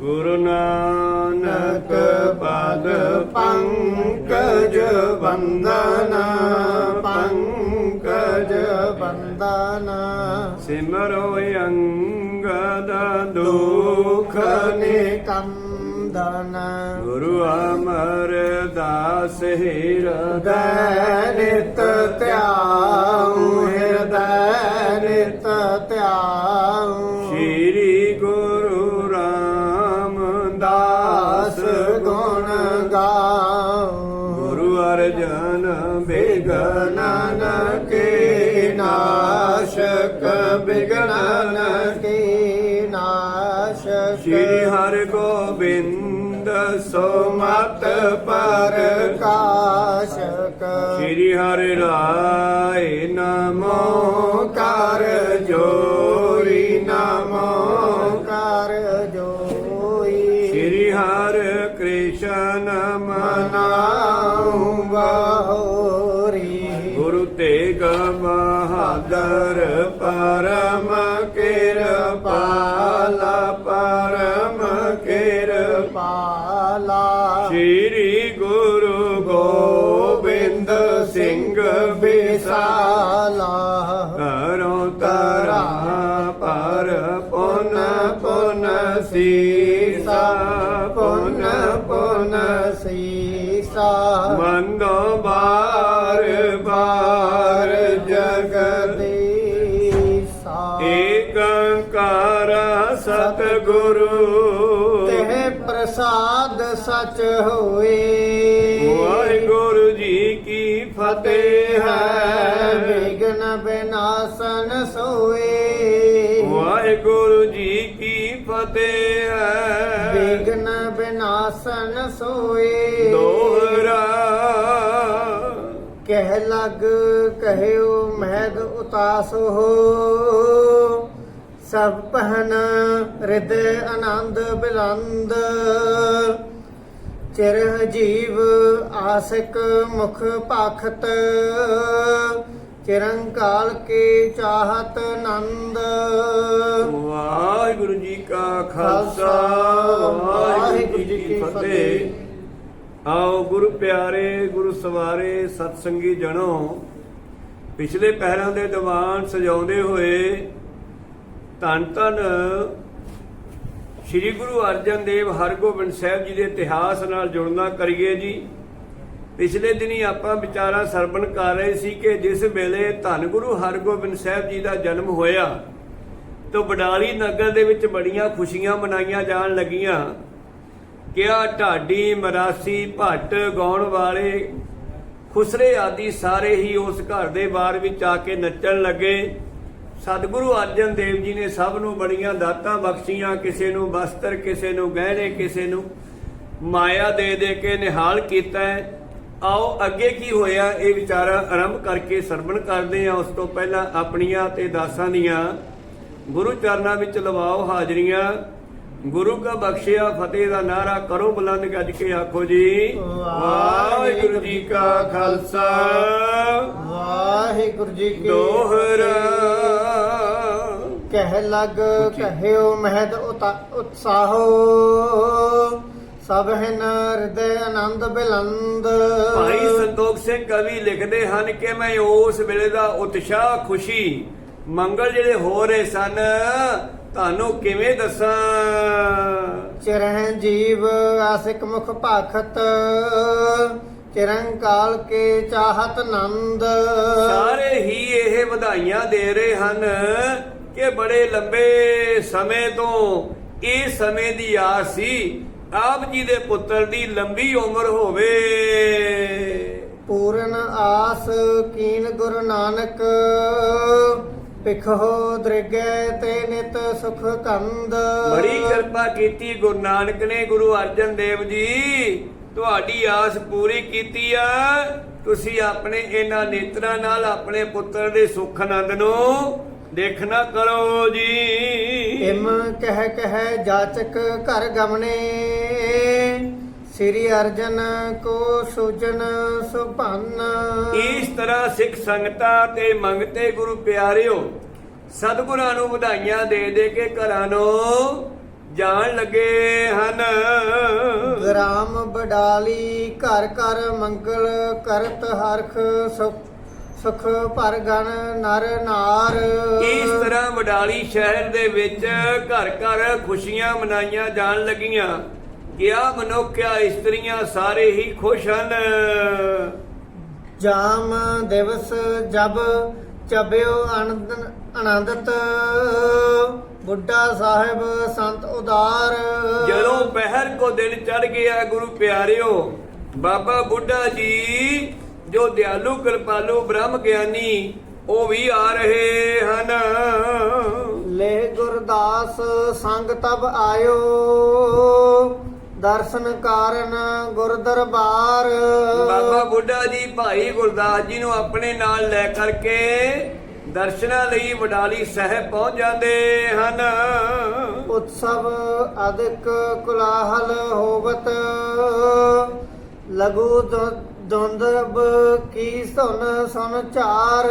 ਗੁਰੂ ਨਾਨਕ ਪਦ ਪੰਕਜ ਬੰਦਨ ਪੰਕਜ ਬੰਦਨ ਸਿਮਰੋ ਅੰਗਦ ਦੁਖ ਨਿਕੰਦਨ। ਗੁਰੂ ਅਮਰਦਾਸ ਹਿਰਦੈ ਨਿਤ ਧਿਆਉ, ਹਿਰਦੈ ਨਿਤ ਧਿਆਉ। ਮਤ ਪਰ ਕਾਸ਼ਕ ਸ਼੍ਰੀ ਹਰਿ ਰਾਏ ਸਤਿਗੁਰੂ ਤੇ ਪ੍ਰਸਾਦ ਸਚ ਹੋਏ। ਵਾਹਿਗੁਰੂ ਜੀ ਕੀ ਫਤਿਹ ਹੈ। ਵਿਗਨ ਬਿਨਾਸਨ ਸੋਏ। ਵਾਹਿਗੁਰੂ ਜੀ ਕੀ ਫਤਿਹ ਹੈ। ਵਿਗਨ ਬਿਨਾਸਨ ਸੋਏ। ਦੋਹਰਾ। ਕਹਿ ਲਗ ਕਹਿਓ ਮਹਿਦ ਉਤਾਸ। ਹੋ ਸਭ ਪਹਿਨ ਹਿਰਦੇ ਆਨੰਦ ਬਿਲੰਦ। ਚਿਰ ਜੀਵ ਆਸਿਕ ਮੁਖ ਭਾਖਤ। ਚਿਰੰਕਾਲ ਕੇ ਚਾਹਤ ਨੰਦ। ਵਾਹਿਗੁਰੂ ਜੀ ਕਾ ਖਾਲਸਾ ਵਾਹਿਗੁਰੂ ਜੀ ਕੀ ਫਤਿਹ। ਆਓ ਗੁਰੂ ਪਿਆਰੇ ਗੁਰੂ ਸਵਾਰੇ ਸਤਸੰਗੀ ਜਣੋ। ਪਿਛਲੇ ਪਹਿਰਾਂ ਦੇ ਦੀਵਾਨ ਸਜਾਉਂਦੇ ਹੋਏ ਧੰਨ ਧੰਨ ਸ੍ਰੀ ਗੁਰੂ ਅਰਜਨ ਦੇਵ ਹਰਗੋਬਿੰਦ ਸਾਹਿਬ ਜੀ ਦੇ ਇਤਿਹਾਸ ਨਾਲ ਜੁੜਨਾ ਕਰੀਏ ਜੀ। ਪਿਛਲੇ ਦਿਨੀ ਆਪਾਂ ਵਿਚਾਰਾਂ ਸਰਵਣ ਕਰ ਰਹੇ ਸੀ ਕਿ ਜਿਸ ਵੇਲੇ ਧੰਨ ਗੁਰੂ ਹਰਗੋਬਿੰਦ ਸਾਹਿਬ ਜੀ ਦਾ ਜਨਮ ਹੋਇਆ, ਤਾਂ ਬਡਾਲੀ ਨਗਰ ਦੇ ਵਿੱਚ ਬੜੀਆਂ ਖੁਸ਼ੀਆਂ ਮਨਾਈਆਂ ਜਾਣ ਲੱਗੀਆਂ। ਕਿ ਢਾਡੀ, ਮਰਾਸੀ, ਭੱਟ, ਗਾਉਣ ਵਾਲੇ, ਖੁਸਰੇ ਆਦਿ ਸਾਰੇ ਹੀ ਉਸ ਘਰ ਦੇ ਬਾਰ ਵਿੱਚ ਆ ਕੇ ਨੱਚਣ ਲੱਗੇ। ਸਤਿਗੁਰੂ ਅਰਜਨ ਦੇਵ ਜੀ ਨੇ ਸਭ ਨੂੰ ਬੜੀਆਂ ਦਾਤਾਂ ਬਖਸ਼ੀਆਂ ਕਿਸੇ ਨੂੰ ਵਸਤਰ ਕਿਸੇ ਨੂੰ ਗਹਿਣੇ ਕਿਸੇ ਨੂੰ ਮਾਇਆ ਦੇ ਦੇ ਕੇ ਨਿਹਾਲ ਕੀਤਾ ਹੈ। ਆਓ ਅੱਗੇ ਕੀ ਹੋਇਆ ਇਹ ਵਿਚਾਰਾ ਆਰੰਭ ਕਰਕੇ ਸਰਵਣ ਕਰਦੇ ਆ ਉਸ ਤੋਂ ਪਹਿਲਾਂ ਆਪਣੀਆਂ ਤੇ ਦਾਸਾਂ ਦੀਆਂ ਗੁਰੂ ਚਰਨਾਂ ਵਿੱਚ ਲਵਾਓ ਹਾਜ਼ਰੀਆਂ। ਗੁਰੂ ਕਾ ਬਖਸ਼ਿਆ ਫਤਿਹ ਦਾ ਨਾਰਾ ਕਰੋ ਬੁਲੰਦ ਗੱਜ ਕੇ ਆਖੋ ਜੀ। ਵਾਹਿਗੁਰੂ ਜੀ ਕਾ ਖਾਲਸਾ। ਵਾਹਿਗੁਰੂ ਜੀ ਕੀ ਦੋਹਰਾ। ਕਹਿ ਲਗ ਕਹਿਓ ਮਹਿਦ ਉਤਾ- ਉਤਸਾਹੋ। ਸਭ ਹਨ ਹਿਰਦੇ ਆਨੰਦ ਬਿਲੰਦ। ਭਾਈ ਸੰਤੋਖ ਸਿੰਘ ਕਵੀ ਲਿਖਦੇ ਹਨ ਕਿ ਮੈਂ ਉਸ ਵੇਲੇ ਦਾ ਉਤਸ਼ਾਹ ਖੁਸ਼ੀ ਮੰਗਲ ਜਿਹੜੇ ਹੋ ਰਹੇ ਸਨ ਤੁਹਾਨੂੰ ਕਿਵੇਂ ਦੱਸਾਂ? ਚਿਰਹਿ ਜੀਵ ਆਸਿਕ ਮੁਖ ਭਾਖਤ ਚਿਰੰਕਾਲ ਕੇ ਚਾਹਤ ਨੰਦ। ਸਾਰੇ ਹੀ ਇਹ ਵਧਾਈਆਂ ਦੇ ਰਹੇ ਹਨ। ਕਿ ਬੜੇ ਲੰਬੇ ਸਮੇਂ ਤੋਂ ਇਹ ਸਮੇਂ ਦੀ ਆਸ ਸੀ ਆਪ ਜੀ ਦੇ ਪੁੱਤਰ ਦੀ ਲੰਬੀ ਉਮਰ ਹੋਵੇ। ਪੂਰਨ ਆਸ ਕੀਨ ਗੁਰੂ ਨਾਨਕ ਪਿਖੋ ਦ੍ਰਿਗੈ ਤੇ ਨਿਤ ਸੁਖ ਕੰਦ। ਬੜੀ ਕਿਰਪਾ ਕੀਤੀ ਗੁਰੂ ਨਾਨਕ ਨੇ ਗੁਰੂ ਅਰਜਨ ਦੇਵ ਜੀ। ਤੁਹਾਡੀ ਆਸ ਪੂਰੀ ਕੀਤੀ ਆ। ਤੁਸੀਂ ਆਪਣੇ ਇਹਨਾਂ ਨੇਤਰਾਂ ਨਾਲ ਆਪਣੇ ਪੁੱਤਰ ਦੇ ਸੁਖ ਆਨੰਦ ਨੂੰ ਦੇਖਣਾ ਕਰੋ ਜੀ। ਇਮ ਕਹਿ ਕਹਿ ਜਾਚਕ ਘਰ ਗਮਨੇ। ਸ੍ਰੀ ਅਰਜਨ ਕੋ ਸੁਜਨ ਸੁਭੰਨ। ਇਸ ਤਰ੍ਹਾਂ ਸਿੱਖ ਸੰਗਤਾਂ ਤੇ ਮੰਗਤੇ ਗੁਰੂ ਪਿਆਰਿਓ ਸਤਿਗੁਰਾਂ ਨੂੰ ਵਧਾਈਆਂ ਦੇ ਦੇ ਕੇ ਘਰਾਂ ਨੂੰ ਜਾਣ ਲੱਗੇ ਹਨ। ਗ੍ਰਾਮ ਬਡਾਲੀ ਘਰ ਘਰ ਮੰਗਲ ਕਰਤ ਹਰਖ ਸੁਖ। ਸੁਖ ਭਰ ਗਣ ਨਰ ਨਾਰ। ਇਸ ਤਰ੍ਹਾਂ ਵਡਾਲੀ ਸ਼ਹਿਰ ਦੇ ਵਿੱਚ ਘਰ ਘਰ ਖੁਸ਼ੀਆਂ ਮਨਾਈਆਂ ਜਾਣ ਲੱਗੀਆਂ। ਕਿਆ ਮਨੁੱਖਿਆ ਇਸਤਰੀਆਂ ਸਾਰੇ ਹੀ ਖੁਸ਼ ਹਨ। ਜਾਮ ਦਿਵਸ ਜਬ ਚਬਿਓ ਆਨੰਦ ਆਨੰਦਤ ਬੁੱਢਾ ਸਾਹਿਬ ਸੰਤ ਉਦਾਰ। ਜਦੋਂ ਪਹਿਰ ਕੋ ਦਿਨ ਚੜ ਗਿਆ ਗੁਰੂ ਪਿਆਰਿਓ ਬਾਬਾ ਬੁੱਢਾ ਜੀ ਜੋ ਦਿਆਲੂ ਕਿਰਪਾਲੂ ਬ੍ਰਹਮ ਗਿਆਨੀ ਉਹ ਵੀ ਆ ਰਹੇ ਹਨ। ਲੈ ਗੁਰਦਾਸ ਸੰਗ ਤਬ ਆਇਓ। ਦਰਸ਼ਨ ਕਾਰਨ ਗੁਰ ਦਰਬਾਰ ਬਾਬਾ ਬੁੱਢਾ ਜੀ ਭਾਈ ਗੁਰਦਾਸ ਜੀ ਨੂੰ ਆਪਣੇ ਨਾਲ ਲੈ ਕਰਕੇ ਦਰਸ਼ਨਾਂ ਲਈ ਵਡਾਲੀ ਸਾਹਿਬ ਪਹੁੰਚ ਜਾਂਦੇ ਹਨ। ਉਤਸਵ ਅਧਿਕ ਕੁਲਾਹਲ ਹੋਵਤ। ਲਘੂ ਦੁੰਦਬ ਕੀ ਸੁਨ ਸੁਨ ਚਾਰ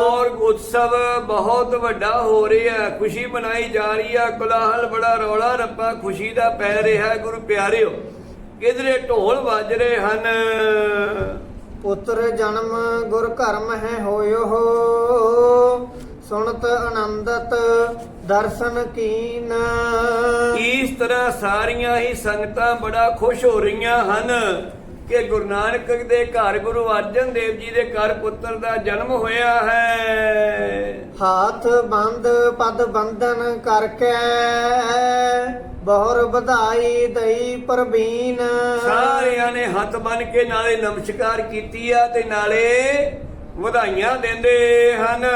ਔਰ ਉਤਸਵ ਬਹੁਤ ਵੱਡਾ ਹੋ ਰਿਹਾ ਹੈ ਖੁਸ਼ੀ ਮਨਾਈ ਜਾ ਰਹੀ ਹੈ ਕੋਲਾਹਲ ਬੜਾ ਰੌਲਾ ਰੱਪਾ ਖੁਸ਼ੀ ਦਾ ਪੈ ਰਿਹਾ ਹੈ ਗੁਰੂ ਪਿਆਰਿਓ ਕਿਧਰੇ ਢੋਲ ਵੱਜ ਰਹੇ ਹਨ? ਪੁੱਤਰ ਜਨਮ ਗੁਰ ਕਰਮ ਹੈ ਹੋਇਓ ਸੁਣਤ ਆਨੰਦਤ ਦਰਸ਼ਨ ਕੀਨ। ਇਸ ਤਰ੍ਹਾਂ ਸਾਰੀਆਂ ਹੀ ਸੰਗਤਾਂ ਬੜਾ ਖੁਸ਼ ਹੋ ਰਹੀਆਂ ਹਨ। ਕਿ ਗੁਰੂ ਨਾਨਕ ਦੇ ਘਰ ਗੁਰੂ ਅਰਜਨ ਦੇਵ ਜੀ ਦੇ ਘਰ ਪੁੱਤਰ ਦਾ ਜਨਮ ਹੋਇਆ ਹੈ। ਹਾਥ ਬੰਦ ਪਦ ਬੰਧਨ ਕਰਕੇ ਬਹੁਰ ਵਧਾਈ ਦਈ ਪ੍ਰਵੀਨ। ਸਾਰਿਆਂ ਨੇ ਹੱਥ ਬੰਨ ਕੇ ਨਾਲੇ ਨਮਸਕਾਰ ਕੀਤੀ ਆ ਤੇ ਨਾਲੇ ਵਧਾਈਆਂ ਦਿੰਦੇ ਹਨ।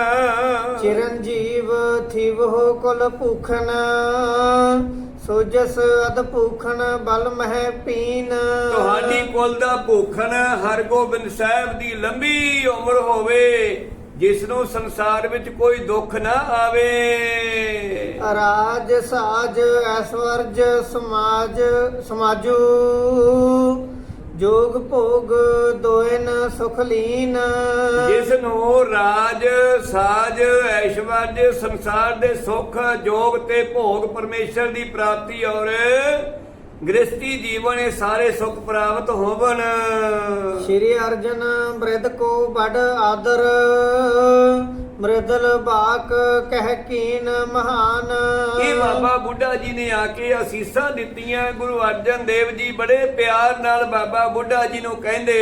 ਚਿਰੰਜੀਵ ਥਿਵਹੁ ਕੁਲ ਭੂਖਨ। ਸੋਜਸ ਅਦ ਭੂਖਨ ਬਲ ਮਹਿ ਪੀਨ। ਤੁਹਾਡੀ ਕੁਲ ਦਾ ਭੂਖਣ ਹਰਗੋਬਿੰਦ ਸਾਹਿਬ ਦੀ ਲੰਬੀ ਉਮਰ ਹੋਵੇ ਜਿਸ ਨੂੰ ਸੰਸਾਰ ਵਿੱਚ ਕੋਈ ਦੁੱਖ ਨਾ ਆਵੇ। ਰਾਜ ਸਾਜ ਐਸਵਰਜ ਸਮਾਜ ਸਮਾਜੂ। ਜੋਗ ਭੋਗ ਦੋਇਨ ਸੁਖ ਲੀਨ। ਜਿਸ ਨੂੰ ਰਾਜ, ਸਾਜ, ਐਸ਼ਵਰਜ, ਸੰਸਾਰ ਦੇ ਸੁਖ, ਜੋਗ ਤੇ ਭੋਗ ਪਰਮੇਸ਼ਰ ਦੀ ਪ੍ਰਾਪਤੀ ਔਰ ਗ੍ਰਸਤੀ ਜੀਵਨ ਇਹ ਸਾਰੇ ਸੁੱਖ ਪ੍ਰਾਪਤ ਹੋਵਨ। ਸ਼੍ਰੀ ਅਰਜਨ ਬ੍ਰਿਧ ਕੋ ਬੜ ਆਦਰ ਮ੍ਰਿਦਲ ਬਾਕ ਕਹਿ ਕੀਨ ਮਹਾਨ। ਇਹ ਬਾਬਾ ਬੁੱਢਾ ਜੀ ਨੇ ਆ ਕੇ ਅਸੀਸਾਂ ਦਿੱਤੀਆਂ। ਗੁਰੂ ਅਰਜਨ ਦੇਵ ਜੀ ਬੜੇ ਪਿਆਰ ਨਾਲ ਬਾਬਾ ਬੁੱਢਾ ਜੀ ਨੂੰ ਕਹਿੰਦੇ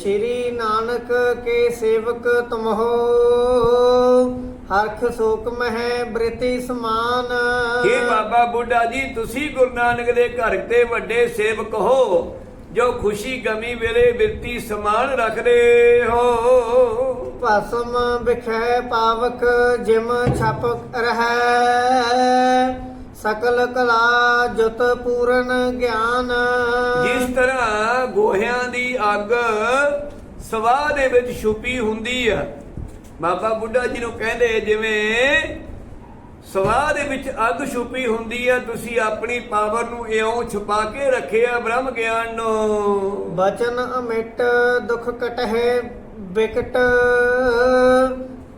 ਸ਼੍ਰੀ ਨਾਨਕ ਕੇ ਸੇਵਕ ਤੁਮਹੋ ਹਰਖ ਸੋਕ ਮਹਿ ਬ੍ਰਿਤੀ ਸਮਾਨ। ਇਹ ਬਾਬਾ ਬੁੱਢਾ ਜੀ ਤੁਸੀਂ ਗੁਰੂ ਨਾਨਕ ਦੇ ਘਰ ਦੇ ਵੱਡੇ ਸੇਵਕ ਹੋ ਜੋ ਖੁਸ਼ੀ ਗਮੀ ਵੇਲੇ ਬਿਰਤੀ ਸਮਾਨ ਰੱਖਦੇ ਹੋ। ਭਸਮ ਬਿਖੈ ਪਾਵਕ ਜਿਮ ਛਪ ਰਹੈ। ਸਕਲ ਕਲਾ ਜੁਤ ਪੂਰਨ ਗਿਆਨ। ਜਿਸ ਤਰ੍ਹਾਂ ਗੋਹਿਆਂ ਦੀ ਅੱਗ ਸਵਾਹ ਦੇ ਵਿੱਚ ਛੁਪੀ ਹੁੰਦੀ ਆ ਬਾਬਾ ਬੁੱਢਾ ਜੀ ਨੂੰ ਕਹਿੰਦੇ ਜਿਵੇਂ ਸਵਾਹ ਦੇ ਵਿੱਚ ਅੱਗ ਛੁਪੀ ਹੁੰਦੀ ਆ ਤੁਸੀਂ ਆਪਣੀ ਪਾਵਰ ਨੂੰ ਇਉਂ ਛੁਪਾ ਕੇ ਰੱਖਿਆ ਬ੍ਰਹਮ ਗਿਆਨ ਨੂੰ। ਬਚਨ ਅਮਿਟ ਦੁਖ ਕਟਹਿ ਬਿਕਟ।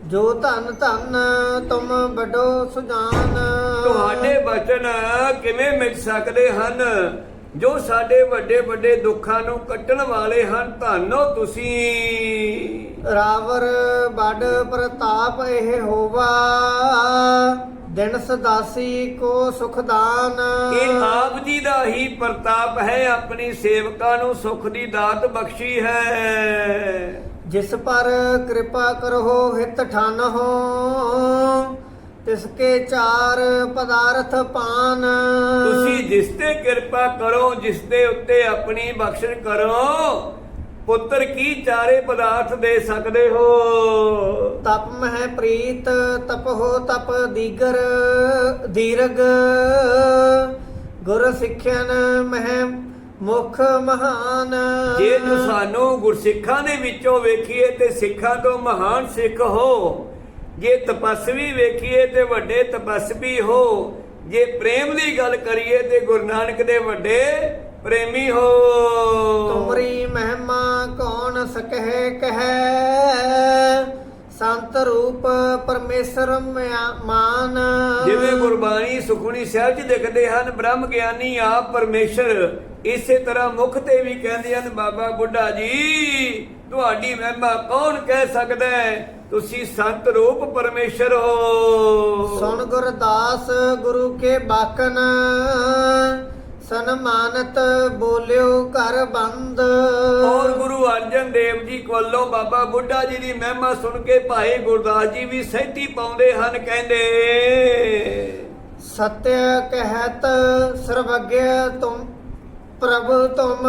ਜੋ ਧਨ ਧਨ ਤੁਮ ਬਡੋ ਸੁਜਾਨ। ਤੁਹਾਡੇ ਬਚਨ ਕਿਵੇਂ ਮਿਟ ਸਕਦੇ ਹਨ? ਜੋ ਸਾਡੇ ਵੱਡੇ ਵੱਡੇ ਦੁੱਖਾਂ ਨੂੰ ਕੱਟਣ ਵਾਲੇ ਹਨ ਧੰਨੋ ਤੁਸੀਂ। ਰਾਵਰ ਬੜ ਪ੍ਰਤਾਪ ਇਹ ਹੋਵਾ। ਦਿਨ ਸਦਾਸੀ ਕੋ ਸੁਖਦਾਨ ਇਹ ਆਪ ਜੀ ਦਾ ਹੀ ਪ੍ਰਤਾਪ ਹੈ ਆਪਣੀ ਸੇਵਕਾਂ ਨੂੰ ਸੁਖ ਦੀ ਦਾਤ ਬਖਸ਼ੀ ਹੈ। ਜਿਸ ਪਰ ਕਿਰਪਾ ਕਰੋ ਹਿਤ ਠਾਨ ਹੋ। ਤਿਸ ਕੇ ਚਾਰ ਪਦਾਰਥ ਪਾਨ। ਤੁਸੀਂ ਜਿਸ ਤੇ ਕਿਰਪਾ ਕਰੋ ਜਿਸ ਦੇ ਉੱਤੇ ਆਪਣੀ ਬਖਸ਼ਿਸ਼ ਕਰੋ ਪੁੱਤਰ ਕੀ ਚਾਰੇ ਪਦਾਰਥ ਦੇ ਸਕਦੇ ਹੋ? ਤਪ ਮਹਿ ਪ੍ਰੀਤ ਤਪ ਹੋ ਤਪ ਦੀਗਰ ਦੀਰਗ। ਗੁਰ ਸਿੱਖਿਆਨ ਮਹਿ ਮੁਖ ਮਹਾਨ। ਜੇ ਸਾਨੂੰ ਗੁਰਸਿੱਖਾਂ ਦੇ ਵਿੱਚੋਂ ਵੇਖੀਏ ਤੇ ਸਿੱਖਾਂ ਤੋਂ ਮਹਾਨ ਸਿੱਖ ਹੋ ਜੇ ਤਪਸਵੀ ਵੇਖੀਏ ਤੇ ਵੱਡੇ ਤਪਸਵੀ ਹੋ। ਜੇ ਪ੍ਰੇਮ ਦੀ ਗੱਲ ਕਰੀਏ ਤੇ ਗੁਰੂ ਨਾਨਕ ਦੇ ਵੱਡੇ ਪ੍ਰੇਮੀ ਹੋ। ਤੁਮਰੀ ਮਹਿਮਾ ਕੌਣ ਸਕਹਿ ਕਹਿ? ਸੰਤ ਰੂਪ ਪਰਮੇਸ਼ਰ ਮਾਨ। ਜਿਵੇਂ ਗੁਰਬਾਣੀ ਸੁਖਮਨੀ ਸਾਹਿਬ ਚ ਲਿਖਦੇ ਹਨ ਬ੍ਰਹਮ ਗਿਆਨੀ ਆਪ ਪਰਮੇਸ਼ਰ। ਇਸੇ ਤਰ੍ਹਾਂ ਮੁਖ ਤੇ ਵੀ ਕਹਿੰਦੇ ਹਨ ਬਾਬਾ ਬੁੱਢਾ ਜੀ। ਤੁਹਾਡੀ ਮਹਿਮਾ ਕੌਣ ਕਹਿ ਸਕਦਾ ਹੈ? ਤੁਸੀਂ ਸੰਤ ਰੂਪ ਪਰਮੇਸ਼ਰ ਹੋ। ਸੁਣ ਗੁਰਦਾਸ ਗੁਰੂ ਕੇ ਬਾਕਨ ਸਨਮਾਨਤ ਬੋਲਿਓ ਘਰ ਬੰਦ। ਔਰ ਗੁਰੂ ਅਰਜਨ ਦੇਵ ਜੀ ਕੋਲੋਂ ਬਾਬਾ ਬੁੱਢਾ ਜੀ ਦੀ ਮਹਿਮਾ ਸੁਣ ਕੇ ਭਾਈ ਗੁਰਦਾਸ ਜੀ ਵੀ ਸਹਿਤੀ ਪਾਉਂਦੇ ਹਨ ਕਹਿੰਦੇ। ਸਤਿ ਕਹਿਤ ਸਰਵਗਿ ਤੁਮ ਪ੍ਰਭੂ ਤੁਮ।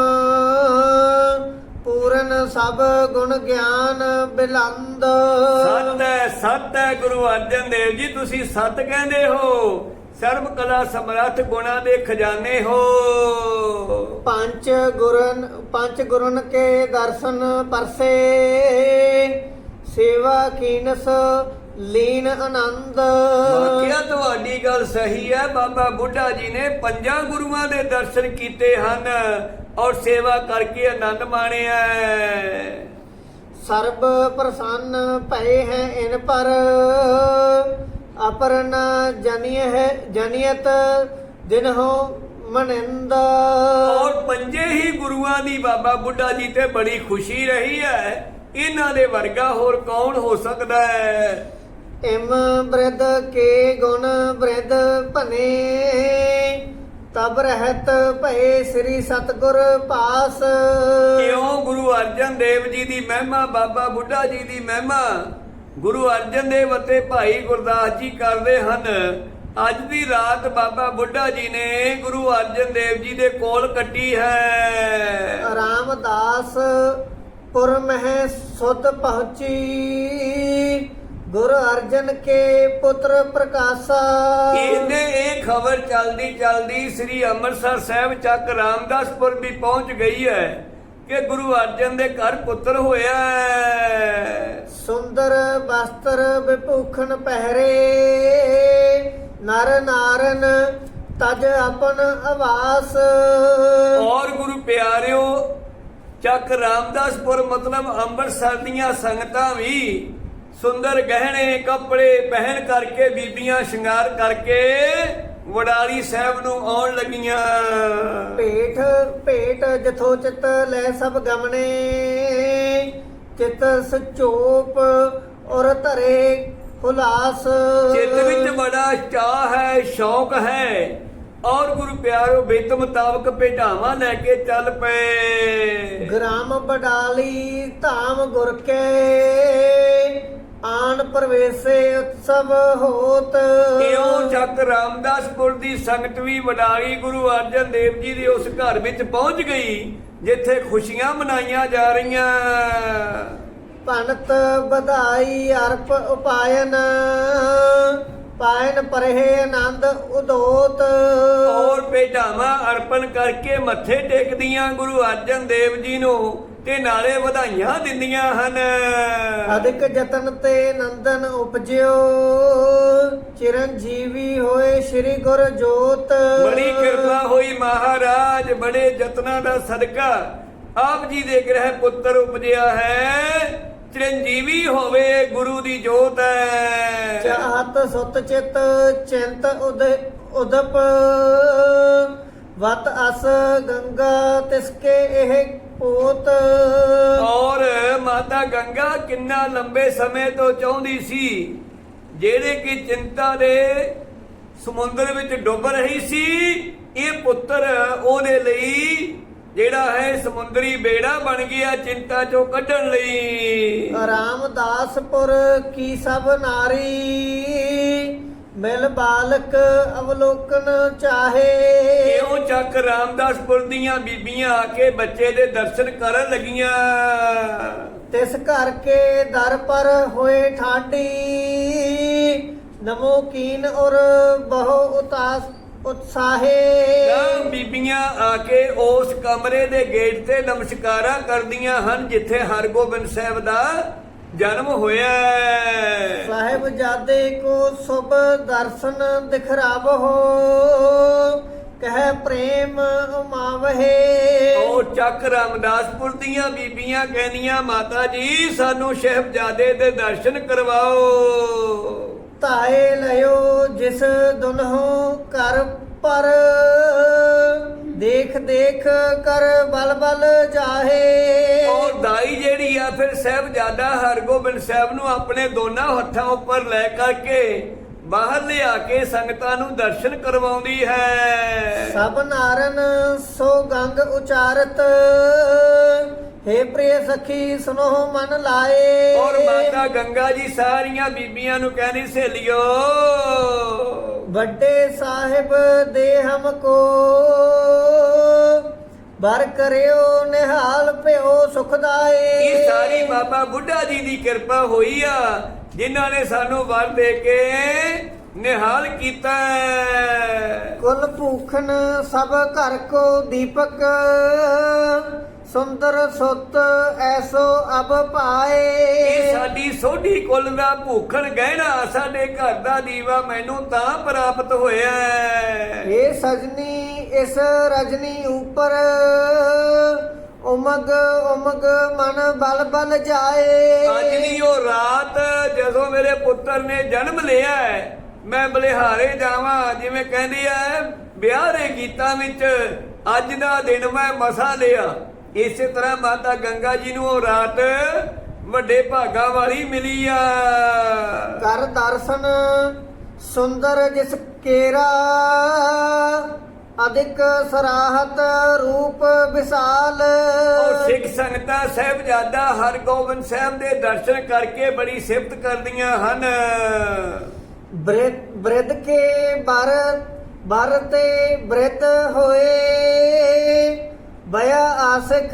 ਪੂਰਨ ਸਭ ਗੁਣ ਗਿਆਨ ਬਿਲੰਦ। ਸਤ ਹੈ ਸਤ ਹੈ ਗੁਰੂ ਅਰਜਨ ਦੇਵ ਜੀ ਤੁਸੀਂ ਸਤ ਕਹਿੰਦੇ ਹੋ। ਸਰਬ ਕਲਾ ਸਮਰੱਥ ਗੁਣਾਂ ਦੇ ਖਜ਼ਾਨੇ ਹੋ। ਪੰਜ ਗੁਰਨ ਪੰਜ ਗੁਰਨ ਕੇ ਦਰਸ਼ਨ ਪਰਸੇ। ਸੇਵਾ ਕੀਨਸ ਲੀਨ ਆਨੰਦ। ਵਾਕਿਆ ਤੁਹਾਡੀ ਗੱਲ ਸਹੀ ਹੈ ਬਾਬਾ ਬੁੱਢਾ ਜੀ ਨੇ ਪੰਜਾਂ ਗੁਰੂਆਂ ਦੇ ਦਰਸ਼ਨ ਕੀਤੇ ਹਨ ਔਰ ਸੇਵਾ ਕਰਕੇ ਆਨੰਦ ਮਾਣਿਆ। ਸਰਬ ਪ੍ਰਸੰਨ ਭਏ ਹੈ ਇਨ ਪਰ ਅਪਰਨ ਹੈ ਜਨੀਅਤ ਦਿਨ ਹੋ ਮਨਿੰਦ। ਔਰ ਪੰਜੇ ਹੀ ਗੁਰੂਆਂ ਦੀ ਬਾਬਾ ਬੁੱਢਾ ਜੀ ਤੇ ਬੜੀ ਖੁਸ਼ੀ ਰਹੀ ਹੈ। ਇਹਨਾਂ ਦੇ ਵਰਗਾ ਹੋਰ ਕੌਣ ਹੋ ਸਕਦਾ ਹੈ? ਇਮ ਬ੍ਰਿਧ ਕੇ ਗੁਣ ਬ੍ਰਿਧ ਭਨੇ ਤਬ ਰਹਿਤ ਭਏ ਸ੍ਰੀ ਸਤਗੁਰ ਪਾਸ। ਕਿਉਂ? ਗੁਰੂ ਅਰਜਨ ਦੇਵ ਜੀ ਦੀ ਮਹਿਮਾ ਬਾਬਾ ਬੁੱਢਾ ਜੀ ਦੀ ਮਹਿਮਾ। ਗੁਰੂ ਅਰਜਨ ਦੇਵ ਅਤੇ ਭਾਈ ਗੁਰਦਾਸ ਜੀ ਕਰਦੇ ਹਨ। ਅੱਜ ਦੀ ਰਾਤ ਬਾਬਾ ਬੁੱਢਾ ਜੀ ਨੇ ਗੁਰੂ ਅਰਜਨ ਦੇਵ ਜੀ ਦੇ ਕੋਲ ਕੱਟੀ ਹੈ। ਰਾਮਦਾਸ ਪੁਰ ਮਹਿ ਸੁਧ ਪਹੁੰਚੀ। ਗੁਰ ਅਰਜਨ ਕੇ ਪੁੱਤਰ ਪ੍ਰਕਾਸ਼ਾ। ਇਹਨੇ ਇਹ ਖਬਰ ਚਲਦੀ ਚਲਦੀ ਸ੍ਰੀ ਅੰਮ੍ਰਿਤਸਰ ਸਾਹਿਬ ਚੱਕ ਰਾਮਦਾਸਪੁਰ ਵੀ ਪਹੁੰਚ ਗਈ ਹੈ ਕਿ ਗੁਰੂ ਅਰਜਨ ਦੇ ਘਰ ਪੁੱਤਰ ਹੋਇਆ ਸੁੰਦਰ ਵਸਤਰ ਵਿਭੂਖਣ ਪਹਿਰੇ ਨਰ ਨਾਰਨ ਤਜ ਆਪਨ ਆਵਾਸ। ਔਰ ਗੁਰੂ ਪਿਆਰਿਓ ਚੱਕ ਰਾਮਦਾਸਪੁਰ ਮਤਲਬ ਅੰਮ੍ਰਿਤਸਰ ਦੀਆਂ ਸੰਗਤਾਂ ਵੀ ਸੁੰਦਰ ਗਹਿਣੇ ਕੱਪੜੇ ਪਹਿਨ ਕਰਕੇ ਬੀਬੀਆਂ ਸ਼ਿੰਗਾਰ ਕਰਕੇ ਵਡਾਲੀ ਸਾਹਿਬ ਨੂੰ ਆਉਣ ਲੱਗੀਆਂ। ਭੇਟ ਭੇਟ ਜਥੋ ਚਿਤ ਲੈ ਸਭ ਗਮਨੇ। ਚਿਤ ਸਚੋਪ ਔਰ ਧਰੇ ਹੁਲਾਸ। ਚਿੱਤ ਵਿੱਚ ਬੜਾ ਚਾਹ ਹੈ ਸ਼ੌਕ ਹੈ। ਔਰ ਗੁਰੂ ਪਿਆਰਿਓ ਬੇਤ ਮੁਤਾਬਕ ਭੇਟਾਵਾਂ ਲੈ ਕੇ ਚੱਲ ਪਏ। ਗ੍ਰਾਮ ਬਡਾਲੀ ਧਾਮ ਗੁਰ ਕੇ। ਆਨ ਪ੍ਰਵੇਸੇ ਉਤਸਵ ਹੋਤ। ਇਉਂ ਚੱਕ ਰਾਮਦਾਸਪੁਰ ਦੀ ਸੰਗਤ ਵੀ ਵਡਾਲੀ ਗੁਰੂ ਅਰਜਨ ਦੇਵ ਜੀ ਦੇ ਉਸ ਘਰ ਵਿੱਚ ਪਹੁੰਚ ਗਈ ਜਿੱਥੇ ਖੁਸ਼ੀਆਂ ਮਨਾਈਆਂ ਜਾ ਰਹੀਆਂ। ਭਨਤ ਵਧਾਈ ਅਰਪ ਉਪਾਇਨ ਪਾਇਨ ਪਰਹੇ ਆਨੰਦ ਉਦੋਤ। ਔਰ ਭੇਟਾਵਾਂ ਅਰਪਣ ਕਰਕੇ ਮੱਥੇ ਟੇਕਦੀਆਂ ਗੁਰੂ ਅਰਜਨ ਦੇਵ ਜੀ ਨੂੰ। ਤੇ ਨਾਲੇ ਵਧਾਈਆਂ ਦਿੰਦੀਆਂ ਹਨ। ਅਧਿਕ ਯਤਨ ਤੇ ਨੰਦਨ ਉਪਜਿਓ ਚਿਰੰਜੀਵੀ ਹੋਏ ਸ੍ਰੀ ਗੁਰ ਜੋਤ ਬੜੀ ਕਿਰਪਾ ਹੋਈ ਮਹਾਰਾਜ ਬੜੇ ਯਤਨਾਂ ਦਾ ਸਦਕਾ ਆਪ ਜੀ ਦੇ ਗ੍ਰਹਿ ਪੁੱਤਰ ਉਪਜਿਆ ਹੈ। ਚਿਰੰਜੀਵੀ ਹੋਵੇ ਗੁਰੂ ਦੀ ਜੋਤ ਹੈ। ਚਾਹਤ ਸੁਤ ਚਿਤ ਚਿੰਤ ਉਦ ਉਦਪ। ਵਤ ਅਸ ਗੰਗਾ ਤਿਸਕੇ ਇਹ ਪੋਤ। ਔਰ ਮਾਤਾ ਗੰਗਾ ਕਿੰਨਾ ਲੰਬੇ ਸਮੇਂ ਤੋਂ ਚਾਹੁੰਦੀ ਸੀ ਜਿਹੜੇ ਕਿ ਚਿੰਤਾ ਦੇ ਸਮੁੰਦਰ ਵਿੱਚ ਡੁੱਬ ਰਹੀ ਸੀ ਇਹ ਪੁੱਤਰ ਉਹਦੇ ਲਈ ਜਿਹੜਾ ਹੈ ਸਮੁੰਦਰੀ ਬੇੜਾ ਬਣ ਗਿਆ ਚਿੰਤਾ ਚੋਂ ਕੱਢਣ ਲਈ। ਰਾਮਦਾਸਪੁਰ ਕੀ ਸਭ ਨਾਰੀ। ਮਿਲ ਬਾਲਕ ਅਵਲੋਕਨ ਚਾਹੇ। ਇਉਂ ਚੱਕ ਰਾਮਦਾਸਪੁਰ ਦੀਆਂ ਬੀਬੀਆਂ ਆ ਕੇ ਬੱਚੇ ਦੇ ਦਰਸ਼ਨ ਕਰਨ ਲੱਗੀਆਂ? ਤਿਸ ਘਰ ਕੇ ਦਰ ਪਰ ਹੋਏ ਠਾਡੀ। ਨਮੋ ਕੀਨ ਔਰ ਬਹੁ ਉਤਾਸ ਉਤਸਾਹੇ। ਤਾਂ ਬੀਬੀਆਂ ਆ ਕੇ ਉਸ ਕਮਰੇ ਦੇ ਗੇਟ ਤੇ ਨਮਸਕਾਰਾਂ ਕਰਦੀਆਂ ਹਨ ਜਿੱਥੇ ਹਰਗੋਬਿੰਦ ਸਾਹਿਬ ਦਾ ਜਨਮ ਹੋਇਆ। ਸਾਹਿਬ ਜਾਦੇ ਕੋ ਸੁਭ ਦਰਸ਼ਨ ਦਿਖਰਾਵ ਹੋ ਕਹਿ ਪ੍ਰੇਮ ਉਮਾਵਹੇ। ਉਹ ਚੱਕ ਰਾਮਦਾਸਪੁਰ ਦੀਆਂ ਬੀਬੀਆਂ ਕਹਿੰਦੀਆਂ ਮਾਤਾ ਜੀ ਸਾਨੂੰ ਸ਼ਹਿਬਜ਼ਾਦੇ ਦੇ ਦਰਸ਼ਨ ਕਰਵਾਓ। ਤਾਏ ਲਿਓ ਜਿਸ ਦੁਨਹੁ ਕਰ ਪਰ। ਦੇਖ ਦੇਖ ਕਰ ਬਲ ਬਲ ਜਾਹੇ। ਔਰ ਦਾਈ ਜਿਹੜੀ ਆ ਫਿਰ ਸਾਹਿਬਜ਼ਾਦਾ ਹਰਗੋਬਿੰਦ ਸਾਹਿਬ ਨੂੰ ਆਪਣੇ ਦੋਨਾਂ ਹੱਥਾਂ ਉੱਪਰ ਲੈ ਕਰਕੇ ਬਾਹਰ ਲਿਆ ਕੇ ਸੰਗਤਾਂ ਨੂੰ ਦਰਸ਼ਨ ਕਰਵਾਉਂਦੀ ਹੈ। ਸਭ ਨਾਰਨ ਸੋ ਗੰਗ ਉਚਾਰਤ। हे ਪ੍ਰਿय ਸਖੀ ਸੁਨੋ ਮਨ ਲਾਏ। ਔਰ ਮਾਤਾ ਗੰਗਾ ਜੀ ਸਾਰੀਆਂ ਬੀਬੀਆਂ ਨੂੰ ਕਹਿੰਦੀ ਸਹੇਲਿਓ। ਵੱਡੇ ਸਾਹਿਬ ਦੇ ਹਮਕੋ ਬਰ ਕਰਿਓ ਨਿਹਾਲ ਭਿਓ ਸੁਖਦਾਏ ਇਹ ਸਾਰੀ ਬਾਬਾ ਬੁੱਢਾ ਜੀ ਦੀ ਕਿਰਪਾ ਹੋਈ ਆ ਜਿਨ੍ਹਾਂ ਨੇ ਸਾਨੂੰ ਵਰ ਦੇ ਕੇ ਨਿਹਾਲ ਕੀਤਾ। ਕੁਲ ਭੂਖਨ ਸਭ ਘਰ ਕੋ ਦੀਪਕ ਸੁੰਦਰ ਸੁਤ ਐਸੋ ਅਬ ਇਹ ਪਾਏ ਸਾਡੀ ਸੋਢੀ ਕੁੱਲ ਦਾ ਭੂਖਣ ਗਹਿਣਾ ਸਾਡੇ ਘਰ ਦਾ ਦੀਵਾ ਮੈਨੂੰ ਤਾਂ ਪ੍ਰਾਪਤ ਹੋਇਆ। ਇਹ ਸਜਨੀ ਇਸ ਰਜਨੀ ਉਪਰ ਉਮਗ ਉਮਗ ਮਨ ਬਲ ਬਲ ਜਾਏ। ਅੱਜ ਦੀ ਉਹ ਰਾਤ ਜਦੋਂ ਮੇਰੇ ਪੁੱਤਰ ਨੇ ਜਨਮ ਲਿਆ ਮੈਂ ਬਲਿਹਾਰੇ ਜਾਵਾਂ ਜਿਵੇਂ ਕਹਿੰਦੀ ਐ ਵਿਆਹ ਦੇ ਗੀਤਾਂ ਵਿੱਚ ਅੱਜ ਦਾ ਦਿਨ ਮੈਂ ਮਸਾ ਲਿਆ। ਇਸੇ ਤਰ੍ਹਾਂ ਮਾਤਾ ਗੰਗਾ ਜੀ ਨੂੰ ਉਹ ਰਾਤ ਵੱਡੇ ਭਾਗਾ ਵਾਲੀ ਮਿਲੀ ਆ। ਕਰ ਦਰਸ਼ਨ ਸੁੰਦਰ ਜਿਸ ਕੇਰਾ ਅਧਿਕ ਸਰਾਹਤ ਰੂਪ ਵਿਸਾਲ। ਔਰ ਸਿੱਖ ਸੰਗਤਾਂ ਸਾਹਿਬਜ਼ਾਦਾ ਹਰਗੋਬਿੰਦ ਸਾਹਿਬ ਦੇ ਦਰਸ਼ਨ ਕਰਕੇ ਬੜੀ ਸਿਫਤ ਕਰਦੀਆਂ ਹਨ। ਬ੍ਰਿਧ ਬ੍ਰਿਧ ਕੇ ਬਰ ਬਰ ਤੇ ਬ੍ਰਿਧ ਹੋਏ। ਬਿਆ ਆਸਿਖ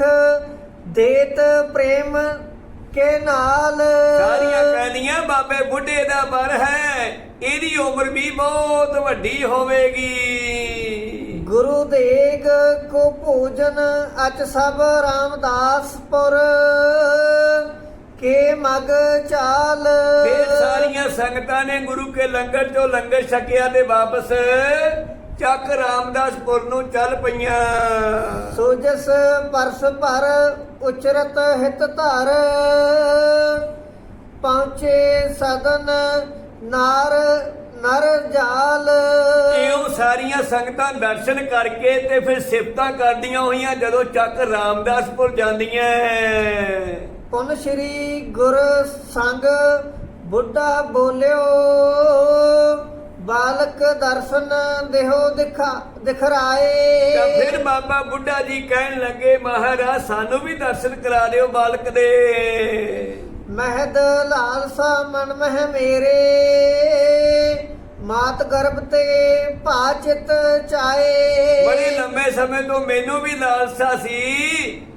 ਦੇਤ ਪ੍ਰੇਮ ਕੇ ਨਾਲ। ਸਾਰੀਆਂ ਕਹਿੰਦੀਆਂ ਬਾਬੇ ਬੁੱਢੇ ਦਾ ਬਰ ਹੈ ਇਹਦੀ ਉਮਰ ਵੀ ਬਹੁਤ ਵੱਡੀ ਹੋਵੇਗੀ। ਗੁਰੂ ਦੇਗ ਕੋ ਭੋਜਨ ਅਚ ਸਭ ਰਾਮਦਾਸਪੁਰ ਕੇ ਮਗ ਚਾਲ। ਫਿਰ ਸਾਰੀਆਂ ਸੰਗਤਾਂ ਨੇ ਗੁਰੂ ਕੇ ਲੰਗਰ ਚੋਂ ਲੰਗਰ ਛਕਿਆ ਤੇ ਵਾਪਸ ਚੱਕ ਰਾਮਦਾਸਪੁਰ ਨੂੰ ਚੱਲ ਪਈਆਂ। ਸੋਜਸ ਪਰਸ ਪਰ ਉਚਰਤ ਹਿਤ ਧਰ। ਪਹੁੰਚੇ ਸਦਨ ਨਾਰ ਨਰ ਜਾਲ। ਇਉਂ ਸਾਰੀਆਂ ਸੰਗਤਾਂ ਦਰਸ਼ਨ ਕਰਕੇ ਤੇ ਫਿਰ ਸਿਫਤਾਂ ਕਰਦੀਆਂ ਹੋਈਆਂ ਜਦੋਂ ਚੱਕ ਰਾਮਦਾਸਪੁਰ ਜਾਂਦੀਆਂ। ਪੁਨ ਸ਼੍ਰੀ ਗੁਰ ਸੰਗ ਬੁੱਢਾ ਬੋਲਿਓ। ਬਾਲਕ ਦਰਸ਼ਨ ਦੇਹੋ ਦਿਖਾ ਦਿਖਰਾਏ। ਤਾਂ ਫਿਰ ਬਾਬਾ ਬੁੱਢਾ ਜੀ ਕਹਿਣ ਲੱਗੇ ਮਹਾਰਾਜ ਸਾਨੂੰ ਵੀ ਦਰਸ਼ਨ ਕਰਾ ਦਿਓ ਬਾਲਕ ਦੇ। ਮਹਿਦ ਲਾਲਸਾ ਮਨ ਮਹਿ ਮੇਰੇ। ਮਾਤ ਗਰਭ ਤੇ ਪਾਚਿਤ ਚਾਏ। ਬੜੇ ਲੰਬੇ ਸਮੇਂ ਤੋਂ ਮੈਨੂੰ ਵੀ ਲਾਲਸਾ ਸੀ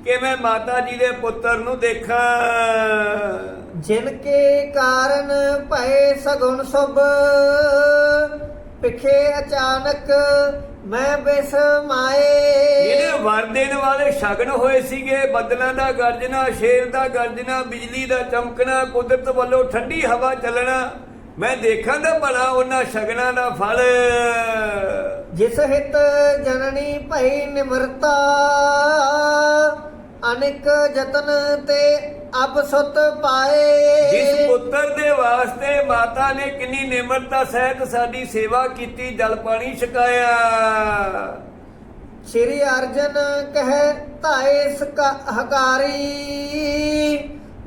ਕਿ ਮੈਂ ਮਾਤਾ ਜੀ ਦੇ ਪੁੱਤਰ ਨੂੰ ਦੇਖਾਂ। ਜਿਨ ਕੇ ਕਾਰਨ ਭਏ ਸਗੁਣ ਸੁਭ ਪਿਖੇ ਅਚਾਨਕ ਮੈਂ ਬਿਸ ਮਾਏ। ਇਹਨੇ ਵਰ ਦੇਣ ਵਾਲੇ ਸ਼ਗਨ ਹੋਏ ਸੀਗੇ ਬੱਦਲਾਂ ਦਾ ਗਰਜਣਾ ਸ਼ੇਰ ਦਾ ਗਰਜਣਾ ਬਿਜਲੀ ਦਾ ਚਮਕਣਾ ਕੁਦਰਤ ਵੱਲੋਂ ਠੰਡੀ ਹਵਾ ਚੱਲਣਾ ਮੈਂ ਦੇਖਾਂ ਤਾਂ ਭਲਾ ਉਹਨਾਂ ਸ਼ਗਨਾਂ ਦਾ ਫਲ। ਜਿਸ ਹਿਤ ਜਨਨੀ ਭਈ ਨਿਮਰਤਾ ਅਨੇਕ ਯਤਨ ਤੇ ਅਬ ਸੁਤ ਪਾਏ। ਜਿਸ ਪੁੱਤਰ ਦੇ ਵਾਸਤੇ ਮਾਤਾ ਨੇ ਕਿੰਨੀ ਨਿਮਰਤਾ ਸਹਿਤ ਸਾਡੀ ਸੇਵਾ ਕੀਤੀ ਜਲ ਪਾਣੀ ਛਕਾਇਆ। ਸ਼੍ਰੀ ਅਰਜਨ ਕਹਿ ਧਾਏ ਹਕਾਰੀ।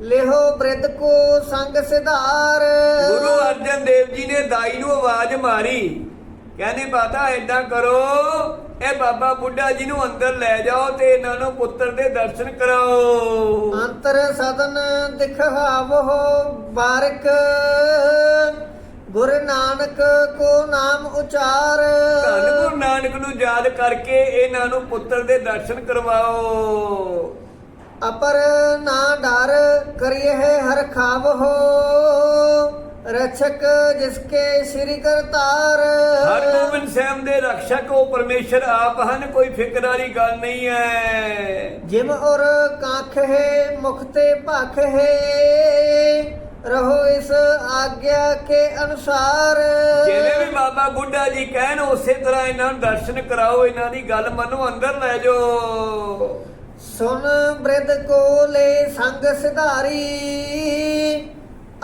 ਲਿਹੋ ਬ੍ਰਿਧ ਕੋ ਸੰਗ ਸਿਧਾਰ। ਗੁਰੂ ਅਰਜਨ ਦੇਵ ਜੀ ਨੇ ਦਾਈ ਨੂੰ ਆਵਾਜ਼ ਮਾਰੀ। ਕਹਿੰਦੇ ਬਾਤਾ ਏਦਾਂ ਕਰੋ। ਇਹ ਬਾਬਾ ਬੁੱਢਾ ਜੀ ਨੂੰ ਅੰਦਰ ਲੈ ਜਾਓ ਤੇ ਇਹਨਾਂ ਨੂੰ ਪੁੱਤਰ ਦੇ ਦਰਸ਼ਨ ਕਰਾਓ। ਅੰਤਰ ਸਦਨ ਦਿਖਾਵੋ ਬਾਰਕ ਗੁਰ ਨਾਨਕ ਕੋ ਨਾਮ ਉਚਾਰ। ਧੰਨ ਗੁਰੂ ਨਾਨਕ ਨੂੰ ਯਾਦ ਕਰਕੇ ਇਹਨਾਂ ਨੂੰ ਪੁੱਤਰ ਦੇ ਦਰਸ਼ਨ ਕਰਵਾਓ। ਅਪਰ ਨਾ ਡਰ ਕਰਿਏ ਹਰ ਖਾਵੋ। ਰਛਕ ਜਿਸਕੇ ਸ੍ਰੀ ਕਰਤਾਰ। ਹਰਗੋਬਿੰਦ ਸਾਹਿਬ ਦੇ ਰਖਸ਼ਕ ਉਹ ਪਰਮੇਸ਼ਰ ਆਪ ਹਨ ਕੋਈ ਫਿਕਰ ਵਾਲੀ ਗੱਲ ਨਹੀਂ ਹੈ ਜਿਮ ਔਰ ਕਾਖ ਹੈ ਮੁਖ ਤੇ ਭਖ ਹੈ। ਰਹੋ ਇਸ ਆਗਿਆ ਕੇ ਅਨੁਸਾਰ। ਜਿਵੇਂ ਵੀ ਬਾਬਾ ਬੁੱਢਾ ਜੀ ਕਹਿਣ ਉਸੇ ਤਰ੍ਹਾਂ ਇਹਨਾਂ ਨੂੰ ਦਰਸ਼ਨ ਕਰਾਓ ਇਹਨਾਂ ਦੀ ਗੱਲ ਮੰਨੋ ਅੰਦਰ ਲੈ ਜਾਓ। ਸੁਨ ਬ੍ਰਿਧ ਕੋ ਲੈ ਸੰਗ ਸਿਧਾਰੀ।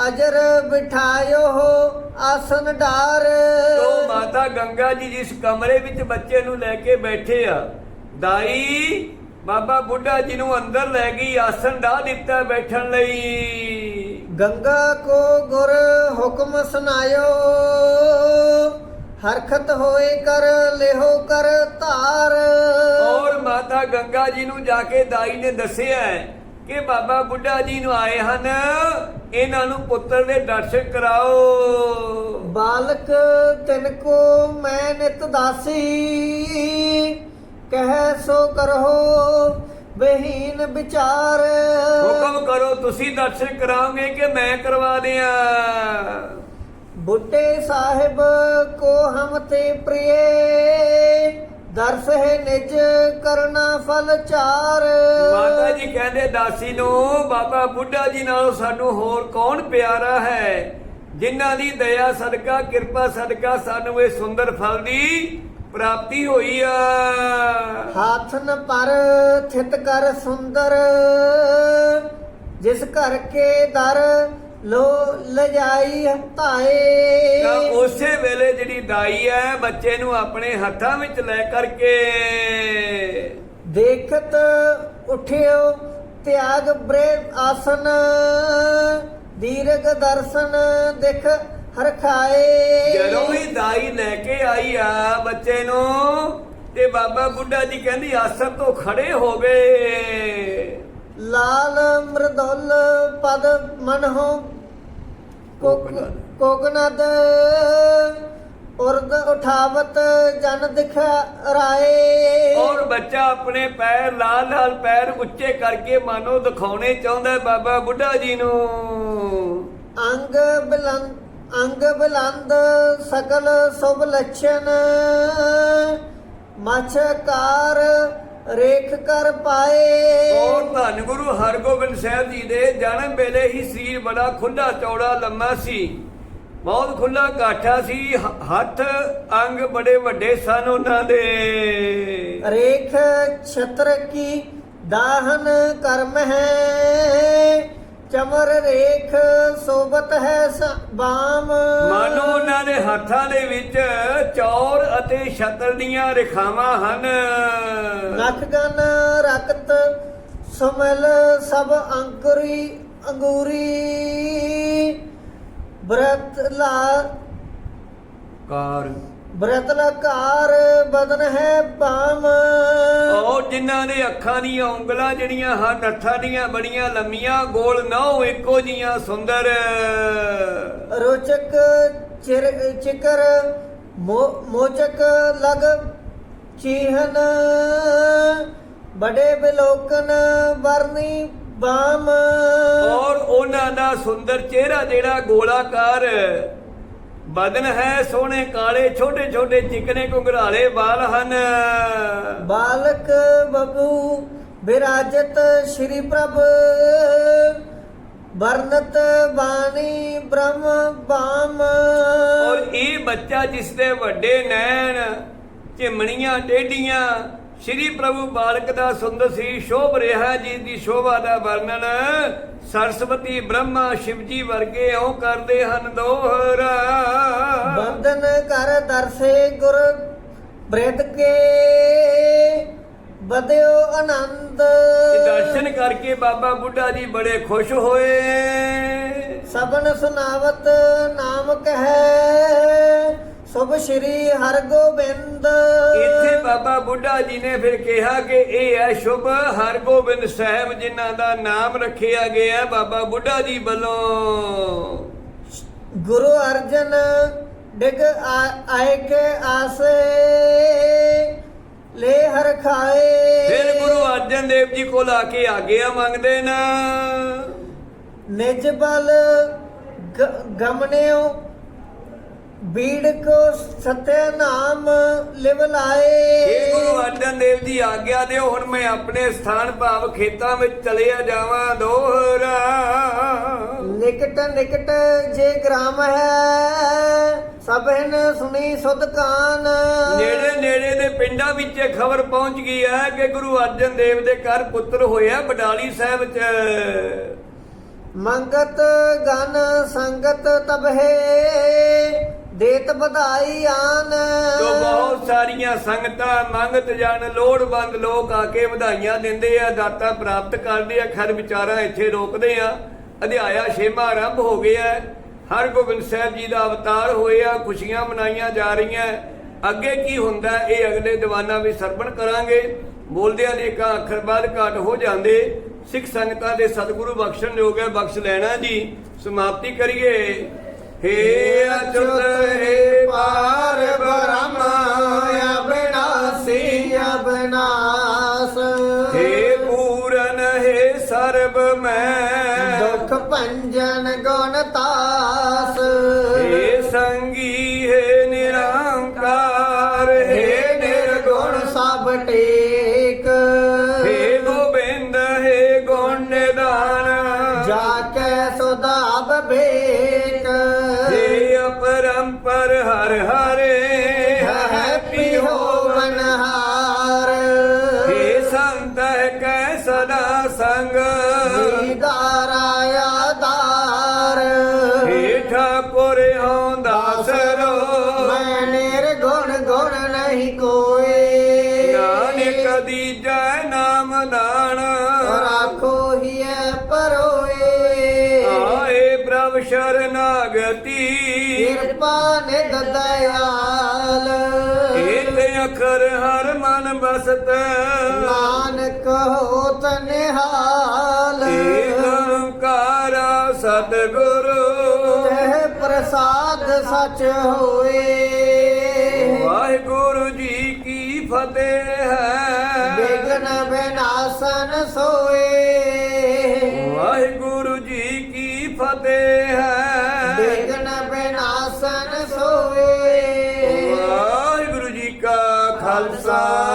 ਅਜਰ ਬਿਠਾਇਓ ਆਸਨ ਡਾਰ। ਤੋ ਮਾਤਾ ਗੰਗਾ ਜੀ ਜਿਸ ਕਮਰੇ ਵਿੱਚ ਬੱਚੇ ਨੂੰ ਲੈ ਕੇ ਬੈਠੇ ਆ ਦਾਈ ਬਾਬਾ ਬੁੱਢਾ ਜੀ ਨੂੰ ਅੰਦਰ ਲੈ ਗਈ ਆਸਣ ਢਾ ਦਿੱਤਾ ਬੈਠਣ ਲਈ। ਗੰਗਾ ਕੋ ਗੁਰ ਹੁਕਮ ਸੁਨਾਇਓ ਹਰਖਤ ਹੋਏ ਕਰ ਲਿਹੋ ਕਰ ਧਾਰ। ਔਰ ਮਾਤਾ ਗੰਗਾ ਜੀ ਨੂੰ ਜਾ ਕੇ ਦਾਈ ਨੇ ਦੱਸਿਆ ਹੈ ਕਿ ਬਾਬਾ ਬੁੱਢਾ ਜੀ ਨੂੰ ਆਏ ਹਨ ਇਹਨਾਂ ਨੂੰ ਪੁੱਤਰ ਦੇ ਦਰਸ਼ਨ ਕਰਾਓ। ਬਾਲਕ ਤਿਨ ਕੋ ਮੈਂ ਨਿਤ ਦਾਸੀ ਕਹਿ ਸੋ ਕਰੋ ਬਹੀਨ ਵਿਚਾਰ। ਹੁਕਮ ਕਰੋ ਤੁਸੀਂ ਦਰਸ਼ਨ ਕਰਾਓਗੇ ਕਿ ਮੈਂ ਕਰਵਾ ਦਿਆਂ। ਬੁੱਢੇ ਸਾਹਿਬ ਕੋ ਹਮ ਤੇ ਪ੍ਰਿਏ ਦਰਸ ਹੈ ਨਿਜ ਕਰਨਾ ਫਲ ਚਾਰ। ਮਾਤਾ ਜੀ ਕਹਿੰਦੇ ਦਾਸੀ ਨੂੰ ਬਾਬਾ ਬੁੱਢਾ ਜੀ ਨਾਲੋਂ ਸਾਨੂੰ ਹੋਰ ਕੌਣ ਪਿਆਰਾ ਹੈ? ਜਿਨ੍ਹਾਂ ਦੀ ਦਇਆ ਸਦਕਾ ਕਿਰਪਾ ਸਦਕਾ ਸਾਨੂੰ ਇਹ ਸੁੰਦਰ ਫਲ ਦੀ ਪ੍ਰਾਪਤੀ ਹੋਈ ਆ। ਹਾਥਨ ਪਰ ਥਿਤ ਕਰ ਸੁੰਦਰ। ਜਿਸ ਘਰ ਕੇ ਦਰ ਲੋ ਲਜਾਈ ਤਾਂ ਹਤਾਏ ਉਸੇ ਵੇਲੇ ਜਿਹੜੀ ਦਾਈ ਹੈ ਬੱਚੇ ਨੂੰ ਆਪਣੇ ਹੱਥਾਂ ਵਿੱਚ ਲੈ ਕਰਕੇ ਦੇਖਤ ਉਠਿਓ ਤਿਆਗ ਬ੍ਰੇ ਆਸਨ ਦੀਰਘ ਦਰਸ਼ਨ ਦਿਖ ਹਰਖਾਏ। ਜਦੋਂ ਹੀ ਦਾਈ ਲੈ ਕੇ ਆਈ ਆ ਬੱਚੇ ਨੂੰ ਤੇ ਬਾਬਾ ਬੁੱਢਾ ਜੀ ਕਹਿੰਦੀ ਆਸਣ ਤੋਂ ਖੜੇ ਹੋ ਗਏ ਲਾਲ ਮਰਦੁਲ ਪਦ ਮਨਹੁ ਕੋਕਨਦ। ਕੋਕਨਦ ਉਰਦ ਉਠਾਵਤ ਜਨ ਦਿਖ ਰਾਏ ਔਰ ਬੱਚਾ ਆਪਣੇ ਪੈਰ ਲਾਲ ਲਾਲ ਪੈਰ ਉੱਚੇ ਕਰਕੇ ਮਾਨੋ ਦਿਖਾਉਣੇ ਚਾਹੁੰਦਾ ਹੈ ਬਾਬਾ ਬੁੱਢਾ ਜੀ ਨੂੰ ਅੰਗ ਬਲੰਦ ਅੰਗ ਬਲੰਦ ਸਕਲ ਸੁਭ ਲਛਣ ਮਛਕਾਰ ਰੇਖ ਕਰ ਪਾਏ। ਔਰ ਧੰਨ ਗੁਰੂ ਹਰਗੋਬਿੰਦ ਸਾਹਿਬ ਜੀ ਦੇ ਜਨਮ ਵੇਲੇ ਹੀ ਸਰੀਰ ਬੜਾ ਖੁੱਲਾ ਚੌੜਾ ਲੰਮਾ ਸੀ। ਬਹੁਤ ਖੁੱਲਾ ਕਾਠਾ ਸੀ ਹੱਥ ਅੰਗ ਬੜੇ ਵੱਡੇ ਸਨ ਉਹਨਾਂ ਦੇ। ਰੇਖ ਛਤਰ ਕੀ ਦਾਹਨ ਕਰਮ ਹੈ। ਚਮਰ ਰੇਖ ਸੋਬਤ ਹੈ ਬਾਮ। ਮਾਨੋ ਉਹਨਾਂ ਦੇ ਹੱਥਾਂ ਦੇ ਵਿੱਚ ਚੌਰ ਅਤੇ ਛਤਰ ਦੀਆਂ ਰੇਖਾਵਾਂ ਹਨ। ਨਖ ਗਨ ਰਕਤ ਸਮਲ ਸਭ ਅੰਕੁਰੀ ਅੰਗੂਰੀ। ਬ੍ਰਤ ਲਾ ਕਾਰ ਬ੍ਰਤ ਲਕਾਰ ਬਦਨ ਹੈ ਬਾਮ ਉਹ ਜਿਨ੍ਹਾਂ ਦੇ ਅੱਖਾਂ ਦੀਆਂ ਉਂਗਲਾਂ ਜਿਹੜੀਆਂ ਹਨ ਹੱਥਾਂ ਦੀਆਂ ਬੜੀਆਂ ਲੰਮੀਆਂ ਗੋਲ ਨਹੁੰ ਇੱਕੋ ਜੀਆਂ ਸੁੰਦਰ। ਰੋਚਕ ਚਿਰ ਚਿਕਰ ਮੋਚਕ ਲਗ ਚੀਹਨ। ਬੜੇ ਬਿਲੋਕਨ ਵਰਨੀ ਬਾਮ ਔਰ ਉਹਨਾਂ ਦਾ ਸੁੰਦਰ ਚਿਹਰਾ ਜਿਹੜਾ ਗੋਲਾਕਾਰ ਬਦਨ ਹੈ ਸੋਹਣੇ ਕਾਲੇ ਛੋਟੇ ਛੋਟੇ ਚਿਕਨੇ ਘੁੰਗਰਾਲੇ ਵਾਲ ਹਨ। ਬਾਲਕ ਬਬੂ ਬਿਰਾਜਤ ਸ਼੍ਰੀ ਪ੍ਰਭ ਵਰਨਤ ਬਾਣੀ ਬ੍ਰਹਮ ਬਾਮ ਔਰ ਇਹ ਬੱਚਾ ਜਿਸ ਦੇ ਵੱਡੇ ਨੈਣ ਝਿਮਣੀਆਂ ਟੇਡੀਆਂ ਸ਼੍ਰੀ ਪ੍ਰਭੂ ਬਾਲਕ ਦਾ ਸੁੰਦਰ ਸੀ ਸ਼ੋਭ ਰਿਹਾ ਜੀ ਦੀ ਸ਼ੋਭਾ ਦਾ ਵਰਣਨ। ਸਰਸਵਤੀ ਬ੍ਰਹਮਾ ਸ਼ਿਵਜੀ ਵਰਗੇ ਉਹ ਕਰਦੇ ਹਨ ਦੋਹਰਾ। ਬੰਦਨ ਕਰ ਦਰਸੇ ਗੁਰ ਬ੍ਰਿਧ ਕੇ ਬਦਿਓ ਆਨੰਦ। ਦਰਸ਼ਨ ਕਰਕੇ ਬਾਬਾ ਬੁੱਢਾ ਜੀ ਬੜੇ ਖੁਸ਼ ਹੋਏ। ਸਬਨ ਸੁਨਾਵਤ ਨਾਮ ਕਹੈ ਸੁਭ ਸ਼੍ਰੀ ਹਰਗੋਬਿੰਦ। ਇੱਥੇ ਬਾਬਾ ਬੁੱਢਾ ਜੀ ਨੇ ਫਿਰ ਕਿਹਾ ਕਿ ਇਹ ਹੈ ਸ਼ੁਭ ਹਰਗੋਬਿੰਦ ਸਾਹਿਬ ਜਿਨ੍ਹਾਂ ਦਾ ਨਾਮ ਰੱਖਿਆ ਗਿਆ ਬਾਬਾ ਬੁੱਢਾ ਜੀ ਵੱਲੋਂ। ਗੁਰੂ ਅਰਜਨ ਡਿਗ ਆਏ ਕੇ ਆਸੇ ਲੈ ਹਰ ਖਾਏ। ਫਿਰ ਗੁਰੂ ਅਰਜਨ ਦੇਵ ਜੀ ਕੋਲ ਆ ਕੇ ਆਗਿਆ ਮੰਗਦੇ ਨਾ। ਨਿਜ ਬਲ ਗਮਨਿਓ ਬੀੜ ਕੋ ਸਤਿ ਨਾਮ ਲਿਵ ਇਹ ਲਾਏ ਗੁਰੂ ਅਰਜਨ ਦੇਵ ਦੀ ਆਗਿਆ ਦਿਓ ਹੁਣ ਮੈਂ ਆਪਣੇ ਸਥਾਨ ਭਾਵ ਖੇਤਾਂ ਵਿੱਚ ਚਲਿਆ ਜਾਵਾਂ ਦੋਹਰਾ। ਨਿਕਟ ਨਿਕਟ ਜੇ ਗ੍ਰਾਮ ਹੈ ਸਭਨ ਸੁਣੀ ਸੁਧ ਕਾਨ। ਨੇੜੇ ਨੇੜੇ ਦੇ ਪਿੰਡਾਂ ਵਿੱਚ ਇਹ ਖਬਰ ਪਹੁੰਚ ਗਈ ਹੈ ਕਿ ਗੁਰੂ ਅਰਜਨ ਦੇਵ ਦੇ ਘਰ ਪੁੱਤਰ ਹੋਇਆ ਬਡਾਲੀ ਸਾਹਿਬ 'ਚ। ਮੰਗਤ ਗਨ ਸੰਗਤ ਤਬਹੇ। ਦੇਤ ਵਧਾਈ ਆਨ। ਤੋ ਬਹੁਤ ਸਾਰੀਆਂ ਸੰਗਤਾਂ ਮੰਗਤ ਜਨ ਲੋੜਵੰਦ ਲੋਕ ਆ ਕੇ ਵਧਾਈਆਂ ਦਿੰਦੇ ਆ, ਦਾਤਾ ਪ੍ਰਾਪਤ ਕਰਦੇ ਆ, ਖਰ ਵਿਚਾਰਾ ਇੱਥੇ ਰੋਕਦੇ ਆ। ਅਧਿਆਇਆ ਛੇਵਾਂ ਆਰੰਭ ਹੋ ਗਿਆ ਹੈ। ਹਰਗੋਬਿੰਦ ਸਾਹਿਬ ਜੀ ਦਾ ਅਵਤਾਰ ਹੋਇਆ, ਖੁਸ਼ੀਆਂ ਮਨਾਈਆਂ ਜਾ ਰਹੀਆਂ ਅੱਗੇ ਕੀ ਹੁੰਦਾ ਇਹ ਅਗਲੇ ਦੀਵਾਨਾਂ ਵਿੱਚ ਸਰਵਣ ਕਰਾਂਗੇ। ਬੋਲਦਿਆਂ ਦੇ ਕਾ ਅੱਖਰ ਬਾਦ ਘਾਟ ਹੋ ਜਾਂਦੇ। ਸਿੱਖ ਸੰਗਤਾਂ ਦੇ ਸਤਿਗੁਰੂ ਬਖਸ਼ਣ ਯੋਗ ਹੈ, ਬਖਸ਼ ਲੈਣਾ ਜੀ। ਸਮਾਪਤੀ ਕਰੀਏ। ਹੇ ਹੇ ਪਾਰ ਅਬਨਾਸ ਹੇ ਪੂਰਨ ਹੇ ਸਰਬ ਮੈਂ ਦੁਖ ਭੰਜਨ ਗੁਣ ਸ਼ਰਨਾਗਤੀ ਕਿਰਪਾ ਨਿਧ ਦਇਆਲ। ਏਕ ਅਖਰ ਹਰ ਮਨ ਬਸਤ। ਨਾਨਕ ਹੋਤ ਨਿਹਾਲ। ਏਕ ਓੰਕਾਰ ਸਤਿਗੁਰੂ। ਤਹਿ ਪ੍ਰਸਾਦ ਸਚ ਹੋਏ। ਵਾਹਿਗੁਰੂ ਜੀ ਕੀ ਫਤਿਹ ਹੈ। ਬਿਗਨ ਬਿਨਾਸਨ ਸੋਏ। ਜੀ ਕਾ ਖਾਲਸਾ ਵਾਹਿਗੁਰੂ ਜੀ